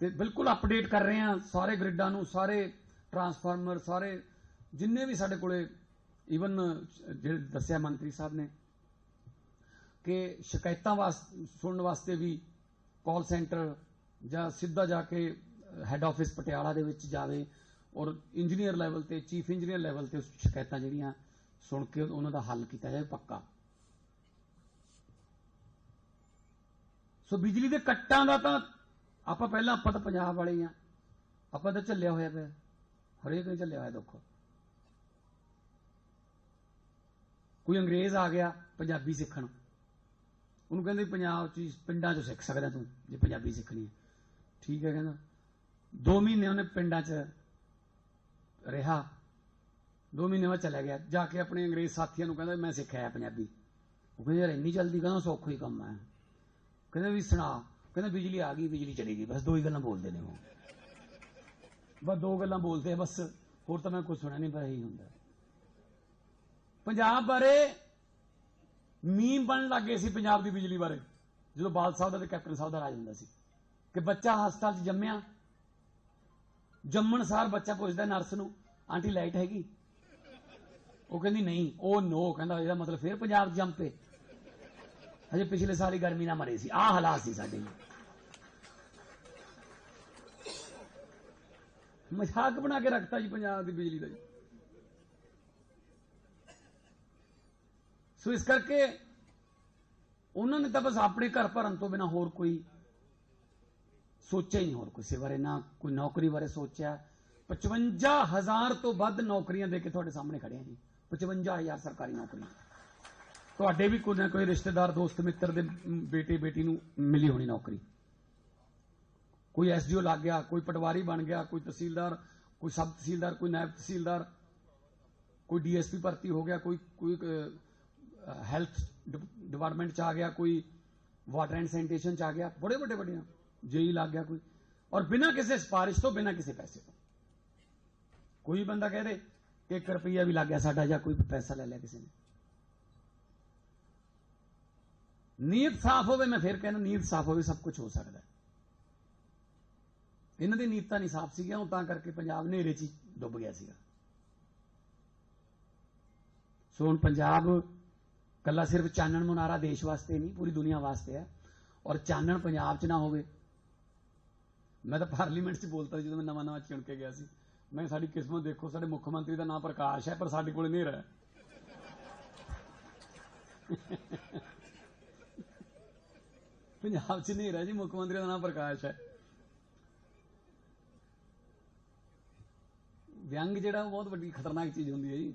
ਤੇ ਬਿਲਕੁਲ ਅਪਡੇਟ ਕਰ ਰਹੇ ਹਾਂ ਸਾਰੇ ਗ੍ਰਿਡਾਂ ਨੂੰ, ਸਾਰੇ ਟਰਾਂਸਫਾਰਮਰ ਸਾਰੇ ਜਿੰਨੇ ਵੀ ਸਾਡੇ ਕੋਲੇ ਈਵਨ ਜਿਹੜੇ ਦੱਸਿਆ ਮੰਤਰੀ ਸਾਹਿਬ ਨੇ ਕਿ ਸ਼ਿਕਾਇਤਾਂ ਵਾਸਤੇ ਸੁਣਨ ਵਾਸਤੇ ਵੀ ਕਾਲ ਸੈਂਟਰ ਜਾਂ ਸਿੱਧਾ ਜਾ ਕੇ ਹੈੱਡ ਆਫਿਸ ਪਟਿਆਲਾ ਦੇ ਵਿੱਚ ਜਾਵੇ ਔਰ ਇੰਜੀਨੀਅਰ ਲੈਵਲ ਤੇ ਚੀਫ ਇੰਜੀਨੀਅਰ ਲੈਵਲ ਤੇ ਸ਼ਿਕਾਇਤਾਂ ਜਿਹੜੀਆਂ ਸੁਣ ਕੇ ਉਹਨਾਂ ਦਾ ਹੱਲ ਕੀਤਾ ਜਾਵੇ ਪੱਕਾ। ਸੋ ਬਿਜਲੀ ਦੇ ਕੱਟਾਂ ਦਾ ਤਾਂ ਆਪਾਂ ਪਹਿਲਾਂ ਆਪਾਂ ਤਾਂ ਪੰਜਾਬ ਵਾਲੇ ਹੀ ਆ। ਆਪਾਂ ਤਾਂ ਝੱਲਿਆ ਹੋਇਆ ਪਿਆ। ਹਰੇਕ ਨੇ ਝੱਲਿਆ ਹੋਇਆ, ਦੁੱਖ। ਕੋਈ ਅੰਗਰੇਜ਼ ਆ ਗਿਆ ਪੰਜਾਬੀ ਸਿੱਖਣ। ਉਹਨੂੰ ਕਹਿੰਦੇ ਪੰਜਾਬ ਚ ਪਿੰਡਾਂ ਚ ਸਿੱਖ ਸਕਦਾ ਤੂੰ, ਜੇ ਪੰਜਾਬੀ ਸਿੱਖਣੀ ਹੈ ਠੀਕ ਹੈ ਕਹਿੰਦਾ। 2 ਮਹੀਨੇ ਉਹਨੇ ਪਿੰਡਾਂ ਚ ਰਿਹਾ। 2 ਮਹੀਨੇ ਬਾਅਦ ਚਲਾ ਗਿਆ। ਜਾ ਕੇ ਆਪਣੇ ਅੰਗਰੇਜ਼ ਸਾਥੀਆਂ ਨੂੰ ਕਹਿੰਦਾ ਮੈਂ ਸਿੱਖਿਆ ਪੰਜਾਬੀ। ਉਹ ਕਹਿੰਦੇ, ਯਾਰ ਇੰਨੀ ਜਲਦੀ ਕਹਿੰਦਾ ਸੌਖਾ ਹੀ ਕੰਮ ਹੈ ਕਹਿੰਦੇ ਵੀ ਸੁਣਾ ਕਹਿੰਦਾ ਬਿਜਲੀ ਆ ਗਈ, ਬਿਜਲੀ ਚਲੀ ਗਈ, ਬਸ ਦੋ ਹੀ ਗੱਲਾਂ ਬੋਲਦੇ ਨੇ ਉਹ। ਬਸ ਦੋ ਗੱਲਾਂ ਬੋਲਦੇ ਆ, ਬਸ ਹੋਰ ਤਾਂ ਮੈਂ ਕੁਝ ਸੁਣਿਆ ਨਹੀਂ ਪਰ ਇਹੀ ਹੁੰਦਾ। ਪੰਜਾਬ ਬਾਰੇ ਮੀਮ ਬਣਨ ਲੱਗੇ ਸੀ ਪੰਜਾਬ ਦੀ ਬਿਜਲੀ ਬਾਰੇ, ਜਦੋਂ ਬਾਲ ਸਾਹਿਬ ਦਾ ਤੇ ਕੈਪਟਨ ਸਾਹਿਬ ਦਾ ਰਾਜ ਹੁੰਦਾ ਸੀ। ਕਿ ਬੱਚਾ ਹਸਪਤਾਲ 'ਚ ਜੰਮਿਆ, ਜੰਮਣ ਸਾਰ ਬੱਚਾ ਪੁੱਛਦਾ ਨਰਸ ਨੂੰ, ਆਂਟੀ, ਲਾਈਟ ਹੈਗੀ? ਉਹ ਕਹਿੰਦੀ, ਨਹੀਂ, ਉਹ ਨੋ ਕਹਿੰਦਾ, ਇਹਦਾ ਮਤਲਬ ਫਿਰ ਪੰਜਾਬ 'ਚ ਜੰਮ ਪਏ। ਹਜੇ ਪਿਛਲੇ ਸਾਲ ਹੀ ਗਰਮੀ ਨਾਲ ਮਰੇ ਸੀ। ਆਹ ਹਾਲਾਤ ਸੀ ਸਾਡੇ ਮਜ਼ਾਕ ਬਣਾ ਕੇ ਰੱਖਤਾ ਜੀ ਪੰਜਾਬ ਦੀ ਬਿਜਲੀ ਦਾ ਜੀ। ਸੋ ਇਸ ਕਰਕੇ ਉਹਨਾਂ ਨੇ ਤਾਂ ਬਸ ਆਪਣੇ ਘਰ ਭਰਨ ਤੋਂ ਬਿਨਾ ਹੋਰ ਕੋਈ ਸੋਚਿਆ ਹੀ ਨਹੀਂ, ਹੋਰ ਕਿਸੇ ਬਾਰੇ ਨਾ ਕੋਈ ਨੌਕਰੀ ਬਾਰੇ ਸੋਚਿਆ। 55000 ਤੋਂ ਵੱਧ ਨੌਕਰੀਆਂ ਦੇ ਕੇ ਤੁਹਾਡੇ ਸਾਹਮਣੇ ਖੜੇ ਆ ਜੀ। 55000 ਸਰਕਾਰੀ ਨੌਕਰੀਆਂ। ਤੁਹਾਡੇ ਵੀ ਕੋਈ ਨਾ ਕੋਈ ਰਿਸ਼ਤੇਦਾਰ, ਦੋਸਤ, ਮਿੱਤਰ ਦੇ ਬੇਟੇ, ਬੇਟੀ ਨੂੰ ਮਿਲੀ ਹੋਣੀ ਨੌਕਰੀ। ਕੋਈ ਐਸਡੀਓ ਲੱਗ ਗਿਆ, ਕੋਈ ਪਟਵਾਰੀ ਬਣ ਗਿਆ, ਕੋਈ ਤਹਿਸੀਲਦਾਰ, ਕੋਈ ਸਬ ਤਹਿਸੀਲਦਾਰ ਕੋਈ ਨਾਇਬ ਤਹਿਸੀਲਦਾਰ, ਕੋਈ ਡੀਐਸਪੀ ਭਰਤੀ ਹੋ ਗਿਆ, ਕੋਈ ਕੋਈ ਹੈਲਥ ਡਿਪਾਰਟਮੈਂਟ ਚ ਆ ਗਿਆ, ਕੋਈ ਵਾਟਰ ਐਂਡ ਸੈਨੀਟੇਸ਼ਨ ਚ ਆ ਗਿਆ ਬੜੇ ਵੱਡੇ ਵੱਡੀਆਂ, ਜੇਈ ਲੱਗ ਗਿਆ ਕੋਈ। ਔਰ ਬਿਨਾਂ ਕਿਸੇ ਸਿਫਾਰਿਸ਼ ਤੋਂ, ਬਿਨਾਂ ਕਿਸੇ ਪੈਸੇ ਤੋਂ। ਕੋਈ ਬੰਦਾ ਕਹਿ ਦੇ ਕਿ 1 ਰੁਪਈਆ ਵੀ ਲੱਗ ਗਿਆ ਸਾਡਾ ਜਾਂ ਕੋਈ ਪੈਸਾ ਲੈ ਲਿਆ ਕਿਸੇ ਨੇ। ਨੀਅਤ ਸਾਫ਼ ਹੋਵੇ, ਮੈਂ ਫਿਰ ਕਹਿੰਦਾ ਨੀਅਤ ਸਾਫ਼ ਹੋਵੇ, ਸਭ ਕੁਝ ਹੋ ਸਕਦਾ ਇਹਨਾਂ ਦੀ ਨੀਤਾਂ ਨਹੀਂ ਸਾਫ਼ ਸੀਗੀਆਂ, ਉਹ ਤਾਂ ਕਰਕੇ ਪੰਜਾਬ ਹਨੇਰੇ 'ਚ ਹੀ ਡੁੱਬ ਗਿਆ ਸੀਗਾ। ਸੋ ਹੁਣ ਪੰਜਾਬ ਕੱਲਾ ਸਿਰਫ ਚਾਨਣ ਮੁਨਾਰਾ ਦੇਸ਼ ਵਾਸਤੇ ਨਹੀਂ, ਪੂਰੀ ਦੁਨੀਆ ਵਾਸਤੇ ਹੈ। ਔਰ ਚਾਨਣ ਪੰਜਾਬ 'ਚ ਨਾ ਹੋਵੇ। ਮੈਂ ਤਾਂ ਪਾਰਲੀਮੈਂਟ 'ਚ ਬੋਲਤਾ ਜਦੋਂ ਮੈਂ ਨਵਾਂ ਨਵਾਂ ਚੁਣ ਕੇ ਗਿਆ ਸੀ। ਮੈਂ ਸਾਡੀ ਕਿਸਮਤ ਦੇਖੋ, ਸਾਡੇ ਮੁੱਖ ਮੰਤਰੀ ਦਾ ਨਾਮ ਪ੍ਰਕਾਸ਼ ਹੈ, ਪਰ ਸਾਡੇ ਕੋਲ ਹਨੇਰਾ ਹੈ। ਪੰਜਾਬ 'ਚ ਹਨੇਰਾ ਜੀ, ਮੁੱਖ ਮੰਤਰੀ ਦਾ ਨਾਮ ਪ੍ਰਕਾਸ਼ ਹੈ। ਵਿਅੰਗ ਜਿਹੜਾ, ਉਹ ਬਹੁਤ ਵੱਡੀ ਖਤਰਨਾਕ ਚੀਜ਼ ਹੁੰਦੀ ਹੈ ਜੀ।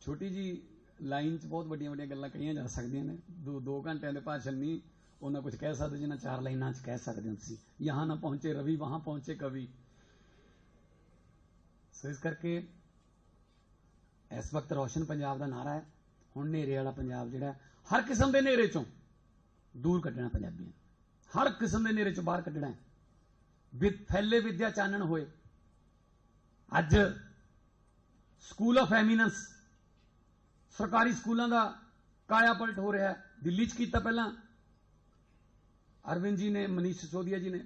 ਛੋਟੀ ਜੀ ਲਾਈਨ 'ਚ ਬਹੁਤ ਵੱਡੀਆਂ ਵੱਡੀਆਂ ਗੱਲਾਂ ਕਹੀਆਂ ਜਾ ਸਕਦੀਆਂ ਨੇ। ਦੋ ਦੋ ਘੰਟਿਆਂ ਦੇ ਭਾਸ਼ਣ ਨਹੀਂ, ਉਹਨਾਂ ਕੁਝ ਕਹਿ ਸਕਦੇ ਜਿੰਨਾ ਚਾਰ ਲਾਈਨਾਂ 'ਚ ਕਹਿ ਸਕਦੇ ਹੋ ਤੁਸੀਂ। ਯਹਾਂ ਨਾ ਪਹੁੰਚੇ ਰਵੀ, ਵਹਾਂ ਪਹੁੰਚੇ ਕਵੀ। ਸੋ ਇਸ ਕਰਕੇ ਇਸ ਵਕਤ ਰੋਸ਼ਨ ਪੰਜਾਬ ਦਾ ਨਾਰਾ ਹੈ। ਹੁਣ ਨੇਰੇ ਵਾਲਾ ਪੰਜਾਬ ਜਿਹੜਾ ਹਰ ਕਿਸਮ ਦੇ ਨੇਰੇ ਚੋਂ ਦੂਰ ਕੱਢਣਾ ਪੰਜਾਬੀਆਂ ਹਰ ਕਿਸਮ ਦੇ ਨੇਰੇ ਚੋਂ ਬਾਹਰ ਕੱਢਣਾ ਹੈ। ਵਿਦ ਫੈਲੇ ਵਿਦਿਆ ਚਾਨਣ ਹੋਏ। ਅੱਜ ਸਕੂਲ ਆਫ ਐਮੀਨੈਂਸ ਸਰਕਾਰੀ ਸਕੂਲਾਂ ਦਾ ਕਾਇਆ ਪਲਟ ਹੋ ਰਿਹਾ ਹੈ। ਦਿੱਲੀ 'ਚ ਕੀਤਾ ਪਹਿਲਾਂ। ਅਰਵਿੰਦ ਜੀ ਨੇ, ਮਨੀਸ਼ ਸਿਸੋਦੀਆ ਜੀ ਨੇ।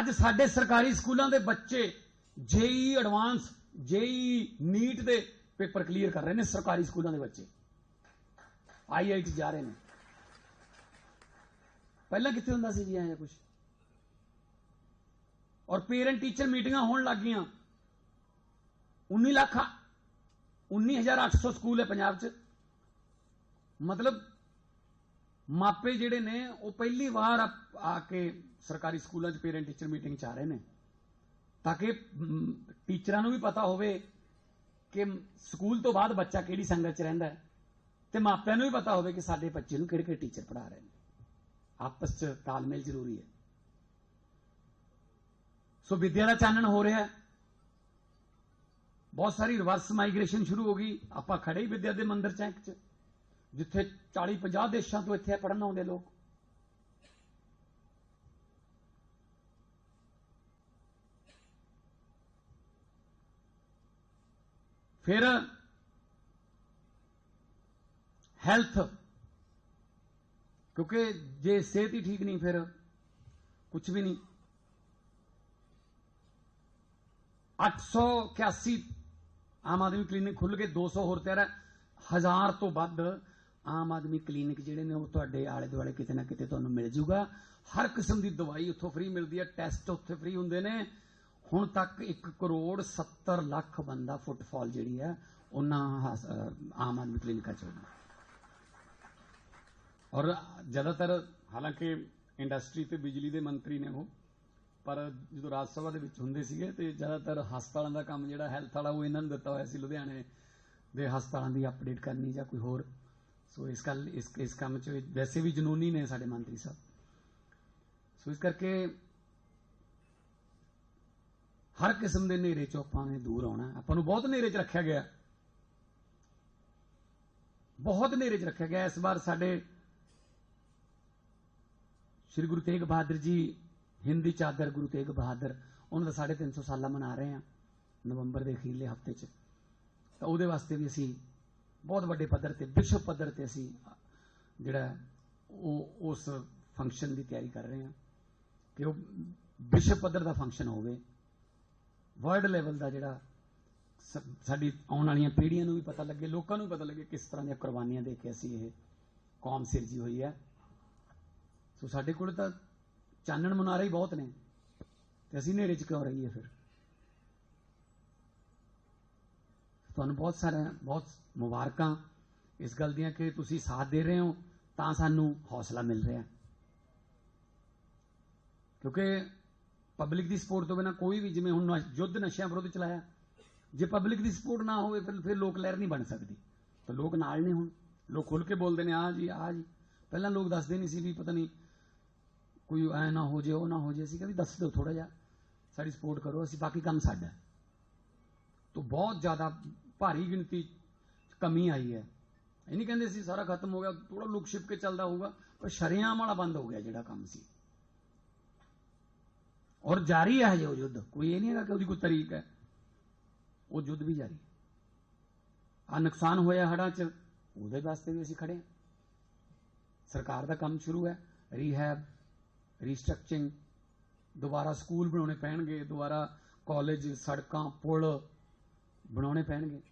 ਅੱਜ ਸਾਡੇ ਸਰਕਾਰੀ ਸਕੂਲਾਂ ਦੇ ਬੱਚੇ ਜੇਈ ਐਡਵਾਂਸ, ਜੇਈ ਨੀਟ ਦੇ ਪੇਪਰ ਕਲੀਅਰ ਕਰ ਰਹੇ ਨੇ ਸਰਕਾਰੀ ਸਕੂਲਾਂ ਦੇ ਬੱਚੇ। ਆਈਆਈਟੀ ਜਾ ਰਹੇ ਨੇ। ਪਹਿਲਾਂ ਕਿੱਥੇ ਹੁੰਦਾ ਸੀ ਜੀ, ਐਂ ਕੁਝ ਔਰ ਪੇਰੈਂਟ ਟੀਚਰ ਮੀਟਿੰਗਾਂ ਹੋਣ ਲੱਗ ਗਈਆਂ। 19 ਲੱਖ 19800 ਸਕੂਲ ਹੈ ਪੰਜਾਬ 'ਚ। ਮਤਲਬ ਮਾਪੇ ਜਿਹੜੇ ਨੇ, ਉਹ ਪਹਿਲੀ ਵਾਰ ਆ ਕੇ ਸਰਕਾਰੀ ਸਕੂਲਾਂ 'ਚ ਪੇਰੈਂਟ ਟੀਚਰ ਮੀਟਿੰਗ 'ਚ ਆ ਰਹੇ ਨੇ। ਤਾਂ ਕਿ ਟੀਚਰਾਂ ਨੂੰ ਵੀ ਪਤਾ ਹੋਵੇ ਕਿ ਸਕੂਲ ਤੋਂ ਬਾਅਦ ਬੱਚਾ ਕਿਹੜੀ ਸੰਗਤ 'ਚ ਰਹਿੰਦਾ ਹੈ। ਤੇ ਮਾਪਿਆਂ ਨੂੰ ਵੀ ਪਤਾ ਹੋਵੇ ਕਿ ਸਾਡੇ ਬੱਚੇ ਨੂੰ ਕਿਹੜੇ ਕਿਹੜੇ ਟੀਚਰ ਪੜ੍ਹਾ ਰਹੇ ਨੇ। ਆਪਸ 'ਚ ਤਾਲਮੇਲ ਜ਼ਰੂਰੀ ਹੈ ਸੋ ਵਿਦਿਆ ਦਾ ਚਾਨਣ ਹੋ ਰਿਹਾ ਹੈ ਬਹੁਤ ਸਾਰੀ ਰਿਵਰਸ ਮਾਈਗ੍ਰੇਸ਼ਨ ਸ਼ੁਰੂ ਹੋ ਗਈ ਆਪਾਂ ਖੜੇ ਹੀ ਵਿਦਿਆ ਦੇ ਮੰਦਰ ਚੈਂਕ 'ਚ ਜਿੱਥੇ 40 50 ਦੇਸ਼ਾਂ ਤੋਂ ਇੱਥੇ ਪੜਨ ਆਉਂਦੇ ਲੋਕ ਫਿਰ ਹੈਲਥ ਕਿਉਂਕਿ ਜੇ ਸਿਹਤ ਹੀ ਠੀਕ ਨਹੀਂ, ਫਿਰ ਕੁਝ ਵੀ ਨਹੀਂ। 881 ਆਮ ਆਦਮੀ ਕਲੀਨਿਕ ਖੁੱਲ ਕੇ 200 ਹੋਰ ਤਿਆਰ ਹੈ। ਹਜ਼ਾਰ ਤੋਂ ਵੱਧ ਆਮ ਆਦਮੀ ਕਲੀਨਿਕ ਜਿਹੜੇ ਨੇ, ਉਹ ਤੁਹਾਡੇ ਆਲੇ ਦੁਆਲੇ ਕਿਤੇ ਨਾ ਕਿਤੇ ਤੁਹਾਨੂੰ ਮਿਲ ਜੂਗਾ। ਹਰ ਕਿਸਮ ਦੀ ਦਵਾਈ ਉੱਥੋਂ ਫ੍ਰੀ ਮਿਲਦੀ ਹੈ, ਟੈਸਟ ਉੱਥੇ ਫ੍ਰੀ ਹੁੰਦੇ ਨੇ। ਹੁਣ ਤੱਕ 1 ਕਰੋੜ 70 ਲੱਖ ਬੰਦਾ ਫੁੱਟਫਾਲ ਜਿਹੜੀ ਹੈ, ਉਹਨਾਂ ਹਸ- ਆਮ ਆਦਮੀ ਕਲੀਨਿਕਾਂ ਚ ਹੋਣਾ ਔਰ ਜ਼ਿਆਦਾਤਰ ਹਾਲਾਂਕਿ ਇੰਡਸਟਰੀ ਤੇ ਬਿਜਲੀ ਦੇ ਮੰਤਰੀ ਨੇ ਉਹ, ਪਰ ਜਦੋਂ ਰਾਜ ਸਭਾ ਦੇ ਵਿੱਚ ਹੁੰਦੇ ਸੀਗੇ ਤੇ ਜ਼ਿਆਦਾਤਰ ਹਸਪਤਾਲਾਂ ਦਾ ਕੰਮ ਜਿਹੜਾ ਹੈਲਥ ਵਾਲਾ ਉਹ ਇਹਨਾਂ ਨੂੰ ਦਿੱਤਾ ਹੋਇਆ ਸੀ, ਲੁਧਿਆਣੇ ਦੇ ਹਸਪਤਾਲਾਂ ਦੀ ਅਪਡੇਟ ਕਰਨੀ ਜਾਂ ਕੋਈ ਹੋਰ। ਸੋ ਇਸ ਗੱਲ, ਇਸ ਇਸ ਕੰਮ 'ਚ ਵੈਸੇ ਵੀ ਜਨੂਨੀ ਨੇ ਸਾਡੇ ਮੰਤਰੀ ਸਾਹਿਬ। ਸੋ ਇਸ ਕਰਕੇ ਹਰ ਕਿਸਮ ਦੇ ਹਨੇਰੇ ਚੋਂ ਆਪਾਂ ਨੇ ਦੂਰ ਆਉਣਾ। ਆਪਾਂ ਨੂੰ ਬਹੁਤ ਹਨੇਰੇ 'ਚ ਰੱਖਿਆ ਗਿਆ। ਬਹੁਤ ਹਨੇਰੇ 'ਚ ਰੱਖਿਆ ਗਿਆ। ਇਸ ਵਾਰ ਸਾਡੇ ਸ੍ਰੀ ਗੁਰੂ ਤੇਗ ਬਹਾਦਰ ਜੀ, ਹਿੰਦੀ ਚਾਦਰ ਗੁਰੂ ਤੇਗ ਬਹਾਦਰ, ਉਹਨਾਂ ਦਾ 350 ਸਾਲਾ ਮਨਾ ਰਹੇ ਹਾਂ, ਨਵੰਬਰ ਦੇ ਅਖੀਰਲੇ ਹਫ਼ਤੇ 'ਚ। ਤਾਂ ਉਹਦੇ ਵਾਸਤੇ ਵੀ ਅਸੀਂ ਬਹੁਤ ਵੱਡੇ ਪੱਧਰ ਤੇ, ਵਿਸ਼ਵ ਪੱਧਰ ਤੇ ਅਸੀਂ ਜਿਹੜਾ ਉਹ, ਉਸ ਫੰਕਸ਼ਨ ਦੀ ਤਿਆਰੀ ਕਰ ਰਹੇ ਹਾਂ ਕਿ ਉਹ ਵਿਸ਼ਵ ਪੱਧਰ ਦਾ ਫੰਕਸ਼ਨ ਹੋਵੇ। ਵਰਲਡ ਲੈਵਲ ਦਾ ਜਿਹੜਾ ਸ- ਸਾਡੀ ਆਉਣ ਵਾਲੀਆਂ ਪੀੜ੍ਹੀਆਂ ਨੂੰ ਵੀ ਪਤਾ ਲੱਗੇ, ਲੋਕਾਂ ਨੂੰ ਵੀ ਪਤਾ ਲੱਗੇ ਕਿਸ ਤਰ੍ਹਾਂ ਦੀਆਂ ਕੁਰਬਾਨੀਆਂ ਦੇ ਕੇ ਅਸੀਂ ਇਹ ਕੌਮ ਸਿਰਜੀ ਹੋਈ ਹੈ। ਸੋ ਸਾਡੇ ਕੋਲ ਤਾਂ ਚਾਨਣ ਮਨਾਰੇ ਹੀ ਬਹੁਤ ਨੇ। ਤੇ ਅਸੀਂ ਹਨੇਰੇ 'ਚ ਕਿਉਂ ਰਹੀਏ ਫਿਰ? ਤੁਹਾਨੂੰ ਬਹੁਤ ਸਾਰਾ ਬਹੁਤ ਮੁਬਾਰਕਾਂ ਇਸ ਗੱਲ ਦੀਆਂ ਕਿ ਤੁਸੀਂ ਸਾਥ ਦੇ ਰਹੇ ਹੋ, ਤਾਂ ਸਾਨੂੰ ਹੌਸਲਾ ਮਿਲ ਰਿਹਾ। ਕਿਉਂਕਿ ਪਬਲਿਕ ਦੀ ਸਪੋਰਟ ਤੋਂ ਬਿਨਾ ਕੋਈ ਵੀ ਜਿਵੇਂ ਹੁਣ ਨਸ਼- ਯੁੱਧ ਨਸ਼ਿਆਂ ਵਿਰੁੱਧ ਚਲਾਇਆ, ਜੇ ਪਬਲਿਕ ਦੀ ਸਪੋਰਟ ਨਾ ਹੋਵੇ ਫਿਰ ਫਿਰ ਲੋਕ ਲਹਿਰ ਨਹੀਂ ਬਣ ਸਕਦੀ। ਤਾਂ ਲੋਕ ਨਾਲ ਨੇ ਹੁਣ। ਲੋਕ ਖੁੱਲ ਕੇ ਬੋਲਦੇ ਨੇ ਆ ਜੀ ਆ ਜੀ। ਪਹਿਲਾਂ ਲੋਕ ਦੱਸਦੇ ਨਹੀਂ ਸੀ ਵੀ ਪਤਾ ਨਹੀਂ ਕੋਈ ਐ ਨਾ ਹੋ ਜੇ, ਉਹ ਨਾ ਹੋ ਜੇ, ਅਸੀਂ ਕਹਿੰਦੇ ਦੱਸ ਦਿਓ ਥੋੜਾ ਜਿਹਾ, ਸਾਡੀ ਸਪੋਰਟ ਕਰੋ, ਅਸੀਂ ਬਾਕੀ ਕੰਮ ਸਾਡਾ। ਹੈ। ਤੋਂ ਬਹੁਤ ਜ਼ਿਆਦਾ ਭਾਰੀ ਗਿਣਤੀ ਕਮੀ ਆਈ ਹੈ। ਇਹ ਨਹੀਂ ਕਹਿੰਦੇ ਸੀ ਸਾਰਾ ਖਤਮ ਹੋ ਗਿਆ ਥੋੜਾ ਲੁਕ ਛਿਪ ਕੇ ਚੱਲਦਾ ਹੋਊਗਾ, ਪਰ ਸ਼ਰਿਆਮ ਵਾਲਾ ਬੰਦ ਹੋ ਗਿਆ ਜਿਹੜਾ ਕੰਮ ਸੀ। ਔਰ ਜਾਰੀ ਹੈ ਹਜੇ ਉਹ ਯੁੱਧ। ਕੋਈ ਇਹ ਨਹੀਂ ਹੈਗਾ ਕਿ ਉਹਦੀ ਕੋਈ ਤਰੀਕ ਹੈ। ਉਹ ਯੁੱਧ ਵੀ ਜਾਰੀ ਆ ਨੁਕਸਾਨ ਹੋਇਆ ਹੜਾਂ 'ਚ, ਉਹਦੇ ਵਾਸਤੇ ਵੀ ਅਸੀਂ ਖੜੇ ਹਾਂ। ਸਰਕਾਰ ਦਾ ਕੰਮ ਸ਼ੁਰੂ ਹੈ ਰੀਹੈਬ ਰੀਸਟਰਕਚਰਿੰਗ ਦੁਬਾਰਾ ਸਕੂਲ ਬਣਾਉਣੇ ਪੈਣਗੇ, ਦੁਬਾਰਾ ਕਾਲਜ ਸੜਕਾਂ, ਪੁਲ ਬਣਾਉਣੇ ਪੈਣਗੇ।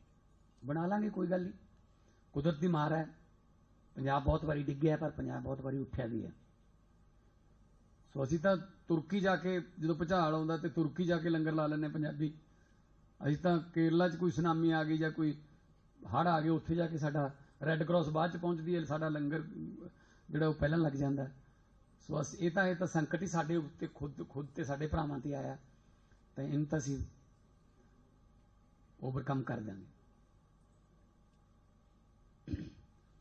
ਬਣਾ ਲਾਂਗੇ, ਕੋਈ ਗੱਲ ਨਹੀਂ। ਕੁਦਰਤ ਦੀ ਮਾਰ ਹੈ। ਪੰਜਾਬ ਬਹੁਤ ਵਾਰੀ ਡਿੱਗਿਆ ਪਰ ਪੰਜਾਬ ਬਹੁਤ ਵਾਰੀ ਉੱਠਿਆ ਵੀ ਹੈ। ਸੋ ਅਸੀਂ ਤਾਂ ਤੁਰਕੀ ਜਾ ਕੇ ਜਦੋਂ ਭੁਚਾਲ ਆਉਂਦਾ ਤੇ ਤੁਰਕੀ ਜਾ ਕੇ ਲੰਗਰ ਲਾ ਲੈਂਦੇ ਪੰਜਾਬੀ। ਅਸੀਂ ਤਾਂ ਕੇਰਲਾ 'ਚ ਕੋਈ ਸੁਨਾਮੀ ਆ ਗਈ ਜਾਂ ਕੋਈ ਹੜ੍ਹ ਆ ਗਏ ਉੱਥੇ ਜਾ ਕੇ ਸਾਡਾ ਰੈੱਡ ਕਰਾਸ ਬਾਅਦ 'ਚ ਪਹੁੰਚਦੀ ਹੈ, ਸਾਡਾ ਲੰਗਰ ਜਿਹੜਾ ਉਹ ਪਹਿਲਾਂ ਲੱਗ ਜਾਂਦਾ ਸੋ ਅਸ ਇਹ ਤਾਂ ਇਹ ਤਾਂ ਸੰਕਟ ਹੀ ਸਾਡੇ ਉੱਤੇ ਖੁਦ ਖੁਦ ਤੇ ਸਾਡੇ ਭਰਾਵਾਂ ਤੇ ਆਇਆ। ਤਾਂ ਇਹਨੂੰ ਤਾਂ ਅਸੀਂ ਓਵਰਕਮ ਕਰ ਦਾਂਗੇ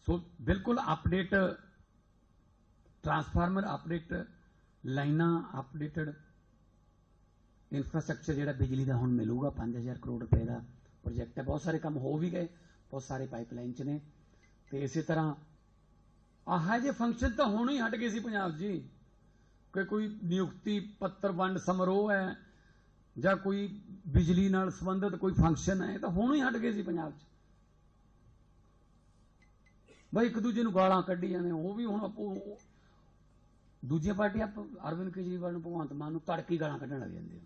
ਸੋ ਬਿਲਕੁਲ ਅਪਡੇਟ ਟਰਾਂਸਫਾਰਮਰ ਅਪਡੇਟ ਲਾਈਨਾਂ ਅਪਡੇਟਡ ਇਨਫਰਾਸਟ੍ਰਕਚਰ ਜਿਹੜਾ ਬਿਜਲੀ ਦਾ ਹੁਣ ਮਿਲੂਗਾ 5000 ਕਰੋੜ ਰੁਪਏ ਦਾ ਪ੍ਰੋਜੈਕਟ ਹੈ। ਬਹੁਤ ਸਾਰੇ ਕੰਮ ਹੋ ਵੀ ਗਏ, ਬਹੁਤ ਸਾਰੇ ਪਾਈਪਲਾਈਨ 'ਚ ਨੇ। ਤੇ ਇਸੇ ਤਰ੍ਹਾਂ ਆਹ ਜੇ ਫੰਕਸ਼ਨ ਤਾਂ ਹੋਣੋਂ ਹੀ ਹਟ ਗਏ ਸੀ ਪੰਜਾਬ ਜੀ, ਕਿ ਕੋਈ ਨਿਯੁਕਤੀ ਪੱਤਰ ਵੰਡ ਸਮਾਰੋਹ ਹੈ, ਜਾਂ ਕੋਈ ਬਿਜਲੀ ਨਾਲ ਸੰਬੰਧਿਤ ਕੋਈ ਫੰਕਸ਼ਨ ਹੈ, ਇਹ ਤਾਂ ਹੋਣੋਂ ਹੀ ਹਟ ਗਏ ਸੀ ਪੰਜਾਬ 'ਚ। ਬਈ ਇੱਕ ਦੂਜੇ ਨੂੰ ਗਾਲਾਂ ਕੱਢੀਆਂ ਨੇ ਉਹ ਵੀ ਹੁਣ ਆਪੋ ਦੂਜੀਆਂ ਪਾਰਟੀਆਂ ਪ- ਅਰਵਿੰਦ ਕੇਜਰੀਵਾਲ ਨੂੰ ਭਗਵੰਤ ਮਾਨ ਨੂੰ ਤੜਕੀ ਗਾਲਾਂ ਕੱਢਣ ਲੱਗ ਜਾਂਦੇ ਆ।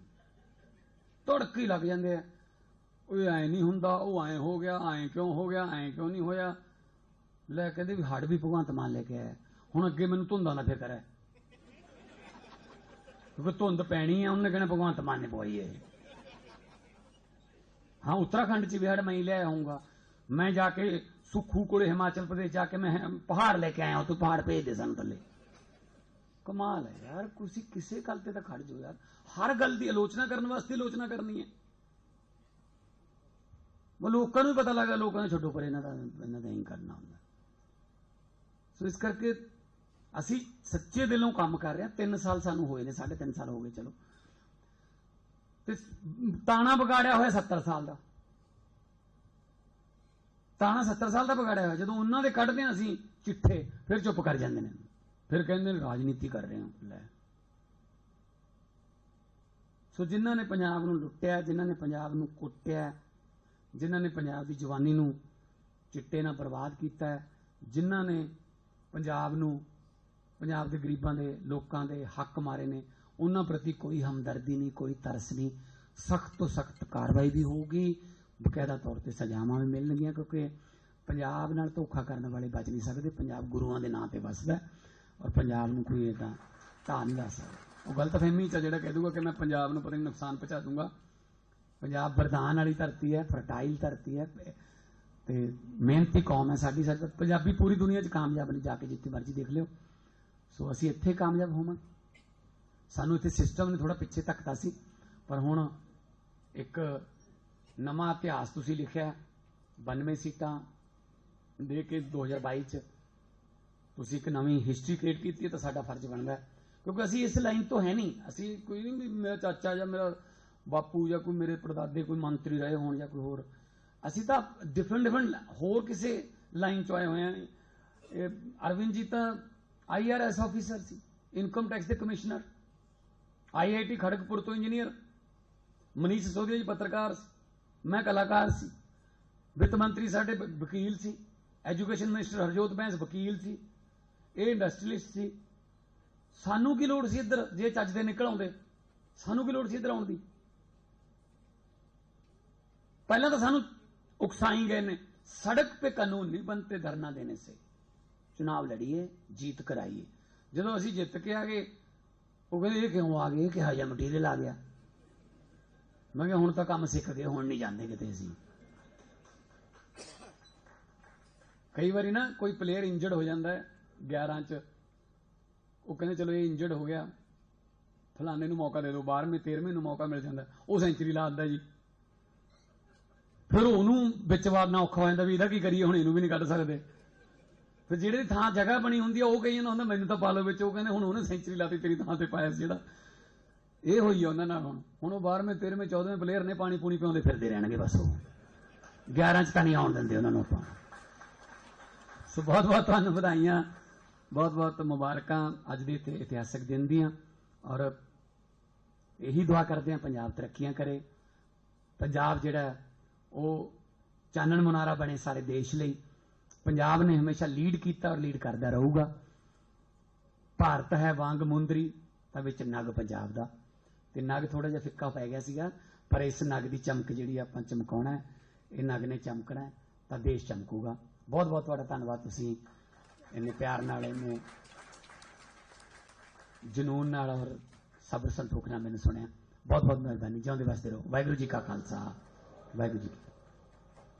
ਤੜਕੀ ਲੱਗ ਜਾਂਦੇ ਆ ਉਹ ਐ ਨਹੀਂ ਹੁੰਦਾ, ਉਹ ਐ ਹੋ ਗਿਆ, ਐ ਕਿਉਂ ਹੋ ਗਿਆ, ਐ ਕਿਉਂ ਨਹੀਂ ਹੋਇਆ। ਲੈ ਕਹਿੰਦੇ ਵੀ ਹੜ ਵੀ ਭਗਵੰਤ ਮਾਨ ਲੈ ਕੇ ਆਇਆ। ਹੁਣ ਅੱਗੇ ਮੈਨੂੰ ਧੁੰਦਾਂ ਦਾ ਫਿਕਰ ਹੈ। ਕਿਉਂਕਿ ਧੁੰਦ ਪੈਣੀ ਹੈ ਉਹਨੇ ਕਹਿਣਾ ਭਗਵੰਤ ਮਾਨ ਨੇ ਪਵਾਈ ਹੈ ਹਾਂ, ਉੱਤਰਾਖੰਡ ਚ ਵੀ ਹੜ ਮੈਂ ਲੈ ਆਉਂਗਾ ਮੈਂ ਜਾ ਕੇ ਸੁਖੂ ਕੋਲੇ ਹਿਮਾਚਲ ਪ੍ਰਦੇਸ਼ ਜਾ ਕੇ ਮੈਂ ਪਹਾੜ ਲੈ ਕੇ ਆਇਆ ਤੂੰ ਪਹਾੜ ਭੇਜ ਦੇ ਸਾਨੂੰ ਥੱਲੇ। ਕਮਾਲ ਹੈ ਯਾਰ, ਤੁਸੀਂ ਕਿਸੇ ਗੱਲ ਤੇ ਤਾਂ ਖੜ ਜਾਓ ਯਾਰ। ਹਰ ਗੱਲ ਦੀ ਆਲੋਚਨਾ ਕਰਨ ਵਾਸਤੇ ਆਲੋਚਨਾ ਕਰਨੀ ਹੈ। ਉਹ ਲੋਕਾਂ ਨੂੰ ਵੀ ਪਤਾ ਲੱਗਾ, ਲੋਕਾਂ ਨੇ ਛੱਡੋ, ਪਰ ਇਹਨਾਂ ਦਾ ਇਹਨਾਂ ਦਾ ਹੀ ਕਰਨਾ ਹੁੰਦਾ। ਸੋ ਇਸ ਕਰਕੇ ਅਸੀਂ ਸੱਚੇ ਦਿਲੋਂ ਕੰਮ ਕਰ ਰਹੇ ਹਾਂ। 3 ਸਾਲ ਸਾਨੂੰ ਹੋਏ ਨੇ 3.5 ਸਾਲ ਹੋ ਗਏ, ਚਲੋ। ਤੇ ਤਾਣਾ ਵਿਗਾੜਿਆ ਹੋਇਆ 70 ਸਾਲ ਦਾ। ਤਾਣਾ 70 ਸਾਲ ਦਾ ਵਿਗਾੜਿਆ ਹੋਇਆ। ਜਦੋਂ ਉਹਨਾਂ ਦੇ ਕੱਢਦੇ ਹਾਂ ਅਸੀਂ ਚਿੱਠੇ, ਫਿਰ ਚੁੱਪ ਕਰ ਜਾਂਦੇ ਨੇ। ਫਿਰ ਕਹਿੰਦੇ ਨੇ, ਰਾਜਨੀਤੀ ਕਰ ਰਹੇ ਹਾਂ, ਲੈ। ਸੋ ਜਿਨ੍ਹਾਂ ਨੇ ਪੰਜਾਬ ਨੂੰ ਲੁੱਟਿਆ, ਜਿਨ੍ਹਾਂ ਨੇ ਪੰਜਾਬ ਨੂੰ ਕੁੱਟਿਆ, ਜਿਨ੍ਹਾਂ ਨੇ ਪੰਜਾਬ ਦੀ ਜਵਾਨੀ ਨੂੰ ਚਿੱਟੇ ਨਾਲ ਬਰਬਾਦ ਕੀਤਾ, ਜਿਨ੍ਹਾਂ ਨੇ ਪੰਜਾਬ ਨੂੰ, ਪੰਜਾਬ ਦੇ ਗਰੀਬਾਂ ਦੇ ਲੋਕਾਂ ਦੇ ਹੱਕ ਮਾਰੇ ਨੇ, ਉਹਨਾਂ ਪ੍ਰਤੀ ਕੋਈ ਹਮਦਰਦੀ ਨਹੀਂ, ਕੋਈ ਤਰਸ ਨਹੀਂ। ਸਖਤ ਤੋਂ ਸਖਤ ਕਾਰਵਾਈ ਵੀ ਹੋਊਗੀ, ਬਕਾਇਦਾ ਤੌਰ ਤੇ ਸਜ਼ਾਵਾਂ ਵੀ ਮਿਲਣਗੀਆਂ, ਕਿਉਂਕਿ ਪੰਜਾਬ ਨਾਲ ਧੋਖਾ ਕਰਨ ਵਾਲੇ ਬਚ ਨਹੀਂ ਸਕਦੇ, ਪੰਜਾਬ ਗੁਰੂਆਂ ਦੇ ਨਾਂ ਤੇ ਵਸਦਾ ਔਰ ਪੰਜਾਬ ਨੂੰ ਕੋਈ ਇਦਾਂ ਤਾਂ ਨਹੀਂ ਦੱਸ ਸਕਦਾ। ਉਹ ਗਲਤਫਹਿਮੀ ਚ ਆ ਜਿਹੜਾ ਕਹਿ ਦੂਗਾ ਕਿ ਮੈਂ ਪੰਜਾਬ ਨੂੰ ਪਤਾ ਨਹੀਂ ਨੁਕਸਾਨ ਪਹੁੰਚਾ ਦੂੰਗਾ ਪੰਜਾਬ ਵਰਦਾਨ ਵਾਲੀ ਧਰਤੀ ਹੈ, ਫਰਟਾਈਲ ਧਰਤੀ ਹੈ ਤੇ ਮਿਹਨਤੀ ਕੌਮ ਹੈ ਸਾਡੀ ਸਾਡੀ ਪੰਜਾਬੀ ਪੂਰੀ ਦੁਨੀਆ 'ਚ ਕਾਮਯਾਬ ਨੇ ਜਾ ਕੇ ਜਿੱਥੇ ਮਰਜ਼ੀ ਦੇਖ ਲਿਓ। ਸੋ ਅਸੀਂ ਇੱਥੇ ਕਾਮਯਾਬ ਹੋਵਾਂਗੇ। ਸਾਨੂੰ ਇੱਥੇ ਸਿਸਟਮ ਨੇ ਥੋੜਾ ਪਿੱਛੇ ਧੱਕਦਾ ਸੀ, ਪਰ ਹੁਣ ਇੱਕ ਨਵਾਂ ਇਤਿਹਾਸ ਤੁਸੀਂ ਲਿਖਿਆ 92 ਸੀਟਾਂ ਦੇ ਕੇ 2022 ਚ। ਤੁਸੀਂ ਇੱਕ ਨਵੀਂ ਹਿਸਟਰੀ ਕ੍ਰੀਏਟ ਕੀਤੀ ਹੈ ਤਾਂ ਸਾਡਾ ਫਰਜ਼ ਬਣਦਾ ਹੈ। ਕਿਉਂਕਿ ਅਸੀਂ ਇਸ ਲਾਈਨ ਤੋਂ ਹੈ ਨਹੀਂ। ਅਸੀਂ ਕੋਈ ਨਹੀਂ ਵੀ ਮੇਰਾ ਚਾਚਾ ਜਾਂ ਮੇਰਾ ਬਾਪੂ ਜਾਂ ਕੋਈ ਮੇਰੇ ਪੜਦਾਦੇ, ਕੋਈ ਮੰਤਰੀ ਰਹੇ ਹੋਣ ਜਾਂ ਕੋਈ ਹੋਰ ਅਸੀਂ ਤਾਂ ਡਿਫਰੈਂਟ ਡਿਫਰੈਂਟ ਹੋਰ ਕਿਸੇ ਲਾਈਨ ਚ ਆਏ ਹੋਏ ਆ ਇਹ ਅਰਵਿੰਦ ਜੀ ਤਾਂ ਆਈਆਰਐਸ ਆਫੀਸਰ ਸੀ ਇਨਕਮ ਟੈਕਸ ਦੇ ਕਮਿਸ਼ਨਰ ਆਈਆਈਟੀ ਖੜਗਪੁਰ ਤੋਂ ਇੰਜੀਨੀਅਰ ਮਨੀਸ਼ ਸਿਸੋਦੀਆ ਜੀ ਪੱਤਰਕਾਰ ਸੀ, ਮੈਂ ਕਲਾਕਾਰ ਸੀ, ਵਿੱਤ ਮੰਤਰੀ ਸਾਡੇ ਵਕੀਲ ਸੀ ਐਜੂਕੇਸ਼ਨ ਮਿਨਿਸਟਰ ਹਰਜੋਤ ਬੈਂਸ ਵਕੀਲ ਸੀ, ਇਹ ਇੰਡਸਟਰੀਲਿਸਟ ਸੀ। ਸਾਨੂੰ ਕੀ ਲੋੜ ਸੀ ਇੱਧਰ, ਜੇ ਚੱਜ ਦੇ ਨਿਕਲ ਆਉਂਦੇ? ਸਾਨੂੰ ਕੀ ਲੋੜ ਸੀ ਇੱਧਰ ਆਉਣ ਦੀ? ਪਹਿਲਾਂ ਤਾਂ ਸਾਨੂੰ ਉਕਸਾਈ ਗਏ ਨੇ ਸੜਕ पे कानून नहीं बनते धरना देने से ਚੁਣਾਵ ਲੜੀਏ ਜੀਤ ਕਰਾਈਏ ਜਦੋਂ ਅਸੀਂ ਜਿੱਤ ਕੇ ਆ ਗਏ ਉਹ ਕਹਿੰਦੇ ਇਹ ਕਿਉਂ ਆ ਗਏ ਕਿ ਹਜਾ ਮਟੀਰੀਅਲ ਆ ਗਿਆ ਮੈਂ ਕਿਹਾ ਹੁਣ ਤਾਂ ਕੰਮ ਸਿੱਖ ਗਏ ਹੁਣ ਨਹੀਂ ਜਾਂਦੇ ਕਿਤੇ ਅਸੀਂ ਕਈ ਵਾਰੀ ਨਾ ਕੋਈ ਪਲੇਅਰ ਇੰਜਰਡ ਹੋ ਜਾਂਦਾ ਹੈ 11 ਚ ਉਹ ਕਹਿੰਦੇ ਚਲੋ ਇਹ ਇੰਜਰਡ ਹੋ ਗਿਆ ਫਲਾਣੇ ਨੂੰ ਮੌਕਾ ਦੇ ਦਿਓ 12ਵੇਂ 13ਵੇਂ ਨੂੰ ਮੌਕਾ ਮਿਲ ਜਾਂਦਾ ਉਹ ਸੈਂਚਰੀ ਲਾ ਦਿੰਦਾ ਜੀ ਫਿਰ ਉਹਨੂੰ ਵਿੱਚ ਵਾੜਨਾ ਔਖਾ ਹੋ ਜਾਂਦਾ ਵੀ ਇਹਦਾ ਕੀ ਕਰੀਏ, ਹੁਣ ਇਹਨੂੰ ਵੀ ਨਹੀਂ ਕੱਢ ਸਕਦੇ। ਫਿਰ ਜਿਹੜੇ ਥਾਂ ਜਗ੍ਹਾ ਬਣੀ ਹੁੰਦੀ ਆ, ਉਹ ਕਹੀ ਜਾਂਦਾ ਹੁੰਦਾ ਮੈਨੂੰ ਤਾਂ ਪਾ ਲਓ ਵਿੱਚ, ਉਹ ਕਹਿੰਦੇ ਹੁਣ ਉਹਨੇ ਸੈਂਚਰੀ ਲਾਤੀ ਤੇਰੀ ਥਾਂ ਤੇ ਪਾਇਆ ਸੀ ਜਿਹੜਾ। ਇਹ ਹੋਈ ਆ ਉਹਨਾਂ ਨਾਲ ਹੁਣ। ਹੁਣ ਉਹ 12ਵੇਂ 13ਵੇਂ 14ਵੇਂ ਪਲੇਅਰ ਨੇ ਪਾਣੀ ਪੂਣੀ ਪਿਆਉਂਦੇ ਫਿਰਦੇ ਰਹਿਣਗੇ ਬਸ ਉਹ। 11 ਚ ਤਾਂ ਨਹੀਂ ਆਉਣ ਦਿੰਦੇ ਉਹਨਾਂ ਨੂੰ ਆਪਾਂ। ਸੋ ਬਹੁਤ ਬਹੁਤ ਤੁਹਾਨੂੰ ਵਧਾਈਆਂ, ਬਹੁਤ ਬਹੁਤ ਮੁਬਾਰਕਾਂ ਅੱਜ ਦੇ ਇਤੇ- ਇਤਿਹਾਸਕ ਦਿਨ ਦੀਆਂ। ਔਰ ਇਹੀ ਦੁਆ ਕਰਦੇ ਹਾਂ, ਪੰਜਾਬ ਤਰੱਕੀਆਂ ਕਰੇ। ਪੰਜਾਬ ਜਿਹੜਾ ਉਹ ਚਾਨਣ ਮੁਨਾਰਾ ਬਣੇ ਸਾਰੇ ਦੇਸ਼ ਲਈ। ਪੰਜਾਬ ਨੇ ਹਮੇਸ਼ਾ ਲੀਡ ਕੀਤਾ ਔਰ ਲੀਡ ਕਰਦਾ ਰਹੂਗਾ। ਭਾਰਤ ਹੈ ਵਾਂਗ ਮੁੰਦਰੀ, ਤਾਂ ਵਿੱਚ ਨਗ ਪੰਜਾਬ ਦਾ। ਤੇ ਨਗ ਥੋੜਾ ਜਿਹਾ ਫਿੱਕਾ ਪੈ ਗਿਆ ਸੀਗਾ, ਪਰ ਇਸ ਨਗ ਦੀ ਚਮਕ ਜਿਹੜੀ ਆਪਾਂ ਚਮਕਾਉਣਾ ਹੈ, ਇਹ ਨਗ ਨੇ ਚਮਕਣਾ ਤਾਂ ਦੇਸ਼ ਚਮਕੂਗਾ। ਬਹੁਤ ਬਹੁਤ ਤੁਹਾਡਾ ਧੰਨਵਾਦ ਤੁਸੀਂ ਇੰਨੇ ਪਿਆਰ ਨਾਲ ਇਹਨੂੰ ਜਨੂਨ ਨਾਲ ਔਰ ਸਬਰ ਸੰਤੋਖ ਨਾਲ ਮੈਨੂੰ ਸੁਣਿਆ। ਬਹੁਤ ਬਹੁਤ ਮਿਹਰਬਾਨੀ, ਜਿਉਂਦੇ ਵਾਸਤੇ ਰਹੋ। ਵਾਹਿਗੁਰੂ ਜੀ ਕਾ ਖਾਲਸਾ। ਵਾਹਿਗੁਰੂ ਜੀ ਕੀ